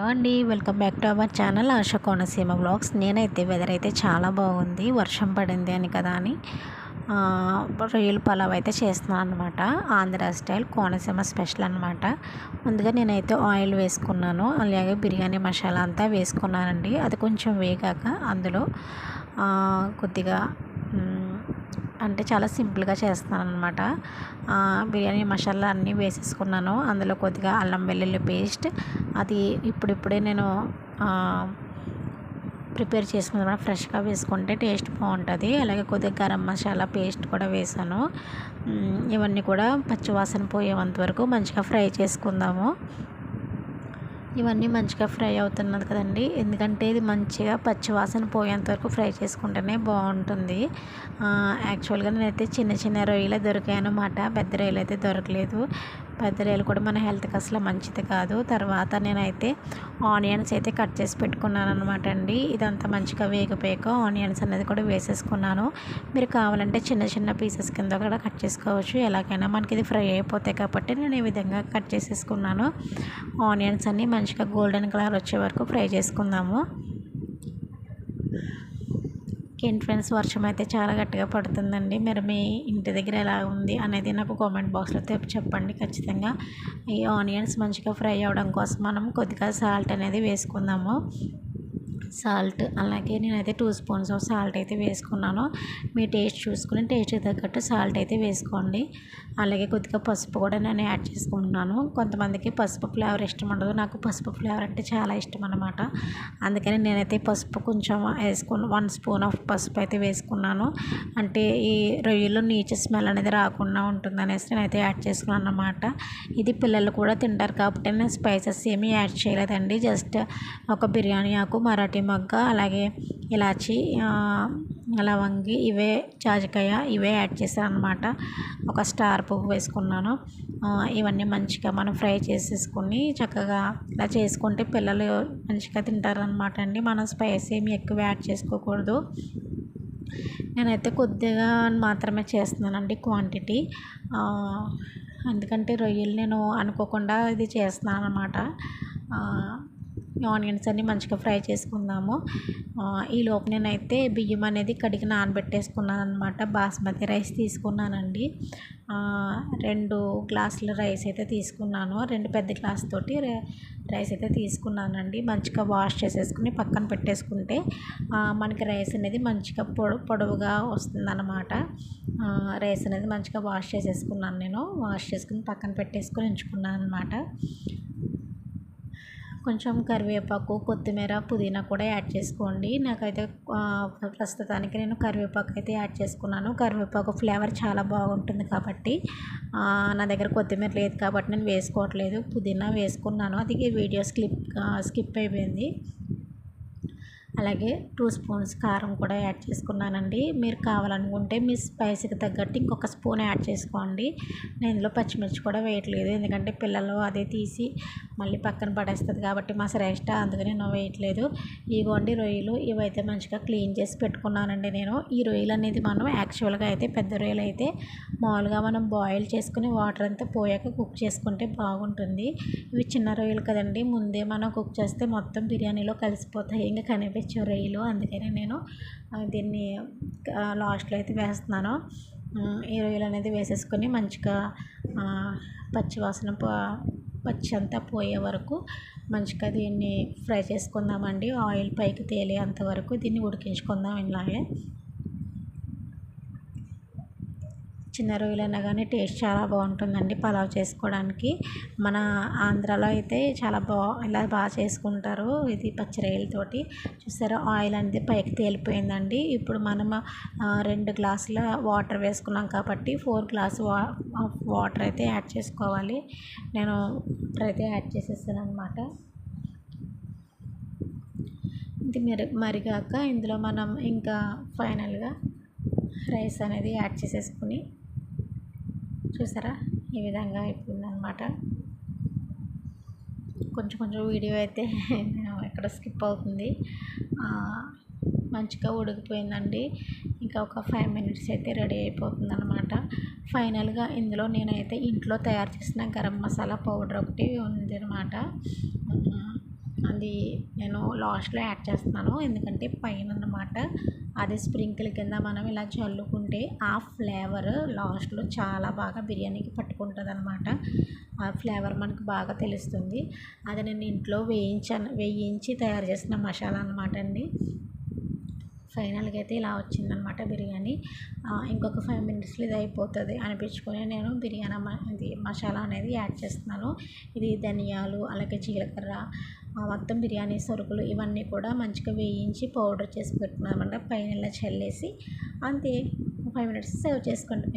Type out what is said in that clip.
Hello అండి welcome back to our channel Asha Konaseema blogs నేనైతే weather అయితే చాలా బాగుంది వర్షం పడింది అని కదా అని. రొయ్యల పలావ్ అయితే చేస్తున్నాను అనమాట ఆంధ్ర స్టైల్ కోనసీమ స్పెషల్ అనమాట ముందుగా నేనైతే ఆయిల్ వేసుకున్నాను అలాగే బిర్యానీ మసాలా అంతా వేసుకున్నానండి. అది కొంచెం వేగాక అందులో కొద్దిగా అంటే చాలా సింపుల్గా చేస్తాను అనమాట బిర్యానీ మసాలా అన్నీ వేసేసుకున్నాను. అందులో కొద్దిగా అల్లం వెల్లుల్లి పేస్ట్. అది ఇప్పుడిప్పుడే నేను ప్రిపేర్ చేసుకున్న ఫ్రెష్గా వేసుకుంటే టేస్ట్ బాగుంటుంది. అలాగే కొద్దిగా గరం మసాలా పేస్ట్ కూడా వేసాను. ఇవన్నీ కూడా పచ్చివాసన పోయేంత వరకు మంచిగా ఫ్రై చేసుకుందాము. ఇవన్నీ మంచిగా ఫ్రై అవుతున్నది కదండి. ఎందుకంటే ఇది మంచిగా పచ్చివాసన పోయేంత వరకు ఫ్రై చేసుకుంటేనే బాగుంటుంది. యాక్చువల్గా నేనైతే చిన్న చిన్న రొయ్యలే దొరికాయి అనమాట పెద్ద రొయ్యలు అయితే దొరకలేదు. పెద్ద కూడా మన హెల్త్కి అసలు మంచిది కాదు. తర్వాత నేనైతే ఆనియన్స్ అయితే కట్ చేసి పెట్టుకున్నాను అనమాట అండి. ఇదంతా మంచిగా వేగిపోయాక ఆనియన్స్ అనేది కూడా వేసేసుకున్నాను. మీరు కావాలంటే చిన్న చిన్న పీసెస్ కింద కూడా కట్ చేసుకోవచ్చు. ఎలాగైనా మనకి ఇది ఫ్రై అయిపోతాయి కాబట్టి నేను ఈ విధంగా కట్ చేసేసుకున్నాను. ఆనియన్స్ అన్నీ మంచిగా గోల్డెన్ కలర్ వచ్చే వరకు ఫ్రై చేసుకుందాము. ఏంటి ఫ్రెండ్స్ వర్షం అయితే చాలా గట్టిగా పడుతుందండి. మరి మీ ఇంటి దగ్గర ఎలా ఉంది అనేది నాకు కామెంట్ బాక్స్లో చెప్పండి. ఖచ్చితంగా ఈ ఆనియన్స్ మంచిగా ఫ్రై అవ్వడం కోసం మనం కొద్దిగా సాల్ట్ అనేది వేసుకుందాము. సాల్ట్ అలాగే నేనైతే టూ స్పూన్స్ ఆఫ్ సాల్ట్ అయితే వేసుకున్నాను. మీ టేస్ట్ చూసుకుని టేస్ట్ తగ్గట్టు సాల్ట్ అయితే వేసుకోండి. అలాగే కొద్దిగా పసుపు కూడా నేను యాడ్ చేసుకుంటున్నాను. కొంతమందికి పసుపు ఫ్లేవర్ ఇష్టం ఉండదు. నాకు పసుపు ఫ్లేవర్ అంటే చాలా ఇష్టం అనమాట అందుకని నేనైతే పసుపు కొంచెం వేసుకుని వన్ స్పూన్ ఆఫ్ పసుపు అయితే వేసుకున్నాను. అంటే ఈ రొయ్యలో నీచు స్మెల్ అనేది రాకుండా ఉంటుంది అనేసి నేనైతే యాడ్ చేసుకున్నాను అనమాట ఇది పిల్లలు కూడా తింటారు కాబట్టి నేను స్పైసెస్ ఏమీ యాడ్ చేయలేదండి. జస్ట్ ఒక బిర్యానీ ఆకు మరాఠీ మొగ్గ అలాగే ఇలాచి లవంగి ఇవే జాజికాయ ఇవే యాడ్ చేశాను అనమాట ఒక స్టార్ పువ్వు వేసుకున్నాను. ఇవన్నీ మంచిగా మనం ఫ్రై చేసేసుకొని చక్కగా ఇలా చేసుకుంటే పిల్లలు మంచిగా తింటారనమాట అండి. మనం స్పైస్ ఏమి ఎక్కువ యాడ్ చేసుకోకూడదు. నేనైతే కొద్దిగా మాత్రమే చేస్తున్నానండి క్వాంటిటీ. ఎందుకంటే రొయ్యలు నేను అనుకోకుండా ఇది చేస్తున్నాను అనమాట ఆనియన్స్ అన్నీ మంచిగా ఫ్రై చేసుకుందాము. ఈ లోపు నేనైతే బియ్యం అనేది కడిగి నానబెట్టేసుకున్నాను అనమాట బాస్మతి రైస్ తీసుకున్నానండి. రెండు గ్లాసుల రైస్ అయితే తీసుకున్నాను. రెండు పెద్ద గ్లాస్ తోటి రైస్ అయితే తీసుకున్నానండి. మంచిగా వాష్ చేసేసుకుని పక్కన పెట్టేసుకుంటే మనకి రైస్ అనేది మంచిగా పొడు పొడవుగా వస్తుందన్నమాట. రైస్ అనేది మంచిగా వాష్ చేసేసుకున్నాను నేను. వాష్ చేసుకుని పక్కన పెట్టేసుకుని ఉంచుకున్నాను అనమాట కొంచెం కరివేపాకు కొత్తిమీర పుదీనా కూడా యాడ్ చేసుకోండి. నాకైతే ప్రస్తుతానికి నేను కరివేపాకు అయితే యాడ్ చేసుకున్నాను. కరివేపాకు ఫ్లేవర్ చాలా బాగుంటుంది కాబట్టి నా దగ్గర కొత్తిమీర లేదు కాబట్టి నేను వేసుకోవట్లేదు. పుదీనా వేసుకున్నాను. అది వీడియో స్కిప్ స్కిప్ అయిపోయింది. అలాగే టూ స్పూన్స్ కారం కూడా యాడ్ చేసుకున్నానండి. మీరు కావాలనుకుంటే మీ స్పైసీకి తగ్గట్టు ఇంకొక స్పూన్ యాడ్ చేసుకోండి. నేను ఇందులో పచ్చిమిర్చి కూడా వేయట్లేదు. ఎందుకంటే పిల్లలు అదే తీసి మళ్ళీ పక్కన పడేస్తుంది కాబట్టి మా శ్రేష్ట అందుకని నేను వేయట్లేదు. ఇగోండి రొయ్యలు ఇవైతే మంచిగా క్లీన్ చేసి పెట్టుకున్నానండి నేను. ఈ రొయ్యలు అనేది మనం యాక్చువల్గా అయితే పెద్ద రొయ్యలు అయితే మామూలుగా మనం బాయిల్ చేసుకుని వాటర్ అంతా పోయాక కుక్ చేసుకుంటే బాగుంటుంది. ఇవి చిన్న రొయ్యలు కదండి. ముందే మనం కుక్ చేస్తే మొత్తం బిర్యానీలో కలిసిపోతాయి. ఇంకా వేయచ్చు రొయ్యలు అందుకని నేను దీన్ని లాస్ట్లో అయితే వేస్తున్నాను. ఈ రొయ్యలు అనేది వేసేసుకొని మంచిగా పచ్చివాసన పచ్చి అంతా పోయే వరకు మంచిగా దీన్ని ఫ్రై చేసుకుందామండి. ఆయిల్ పైకి తేలేంత వరకు దీన్ని ఉడికించుకుందాం ఇలాగే. చిన్న రొయ్యలైనా కానీ టేస్ట్ చాలా బాగుంటుందండి పలావ్ చేసుకోవడానికి. మన ఆంధ్రాలో అయితే చాలా బా ఇలా బాగా చేసుకుంటారు ఇది పచ్చి రొయ్యలతోటి చూసారా ఆయిల్ అనేది పైకి తేలిపోయిందండి. ఇప్పుడు మనం రెండు గ్లాసుల వాటర్ వేసుకున్నాం కాబట్టి ఫోర్ గ్లాస్ వా వాటర్ అయితే యాడ్ చేసుకోవాలి. నేను వాటర్ అయితే యాడ్ చేసేసాను అనమాట ఇది మరి మరిగాక ఇందులో మనం ఇంకా ఫైనల్గా రైస్ అనేది యాడ్ చేసేసుకుని చూసారా? ఈ విధంగా అయిపోయిందనమాట కొంచెం కొంచెం వీడియో అయితే ఎక్కడ స్కిప్ అవుతుంది. మంచిగా ఉడికిపోయిందండి. ఇంకా ఒక ఫైవ్ మినిట్స్ అయితే రెడీ అయిపోతుంది అనమాట ఫైనల్గా ఇందులో నేనైతే ఇంట్లో తయారు చేసిన గరం మసాలా పౌడర్ ఒకటి ఉంది అనమాట అది నేను లాస్ట్లో యాడ్ చేస్తున్నాను. ఎందుకంటే పైన అన్నమాట అది స్ప్రింకిల్ కింద మనం ఇలా చల్లుకుంటే ఆ ఫ్లేవర్ లాస్ట్లో చాలా బాగా బిర్యానీకి పట్టుకుంటుంది అనమాట ఆ ఫ్లేవర్ మనకు బాగా తెలుస్తుంది. అది నేను ఇంట్లో వేయించాను వేయించి తయారు చేసిన మసాలా అనమాట అండి. ఫైనల్గా అయితే ఇలా వచ్చిందనమాట బిర్యానీ. ఇంకొక ఫైవ్ మినిట్స్లో ఇది అయిపోతుంది అనిపించుకొని నేను బిర్యానీ ఇది మసాలా అనేది యాడ్ చేస్తున్నాను. ఇది ధనియాలు అలాగే జీలకర్ర మొత్తం బిర్యానీ సరుకులు ఇవన్నీ కూడా మంచిగా వేయించి పౌడర్ చేసి పెట్టుకున్నామంట పైన ఇలా చల్లేసి అంతే. ఫైవ్ మినిట్స్ సర్వ్ చేసుకోండి.